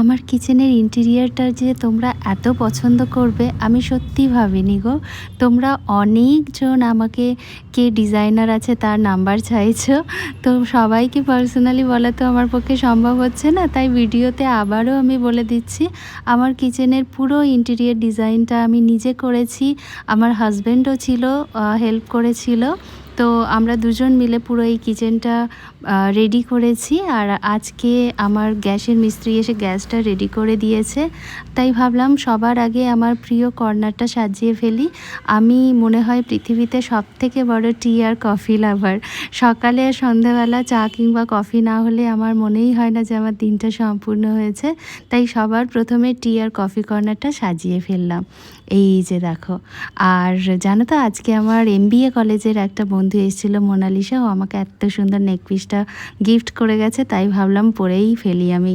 আমার কিচেনের ইন্টেরিয়ারটা যে তোমরা এত পছন্দ করবে, আমি সত্যি ভাবিনি গো। তোমরা অনেকজন আমাকে, কে ডিজাইনার আছে তার নাম্বার চাইছো। তো সবাইকে পার্সোনালি বলা তো আমার পক্ষে সম্ভব হচ্ছে না, তাই ভিডিওতে আবারও আমি বলে দিচ্ছি, আমার কিচেনের পুরো ইন্টেরিয়ার ডিজাইনটা আমি নিজে করেছি। আমার হাজব্যান্ডও ছিল হেল্প করেছিল। তো আমরা দুজন মিলে পুরো এই কিচেনটা রেডি করেছি। আর আজকে আমার গ্যাসের মিস্ত্রি এসে গ্যাসটা রেডি করে দিয়েছে। তাই ভাবলাম সবার আগে আমার প্রিয় কর্নারটা সাজিয়ে ফেলি। আমি মনে হয় পৃথিবীতে সব থেকে বড় টি আর কফি লাভার। সকালে আর সন্ধ্যাবেলা চা কিংবা কফি না হলে আমার মনেই হয় না যে আমার দিনটা সম্পূর্ণ হয়েছে। তাই সবার প্রথমে টি আর কফি কর্নারটা সাজিয়ে ফেললাম। এই যে দেখো। আর জানো তো, আজকে আমার এমবিএ কলেজের একটা এসেছিল মোনালিসা ও আমাকে এত সুন্দর নেকপিসটা গিফট করে গেছে, তাই ভাবলাম পরেই ফেলি আমি।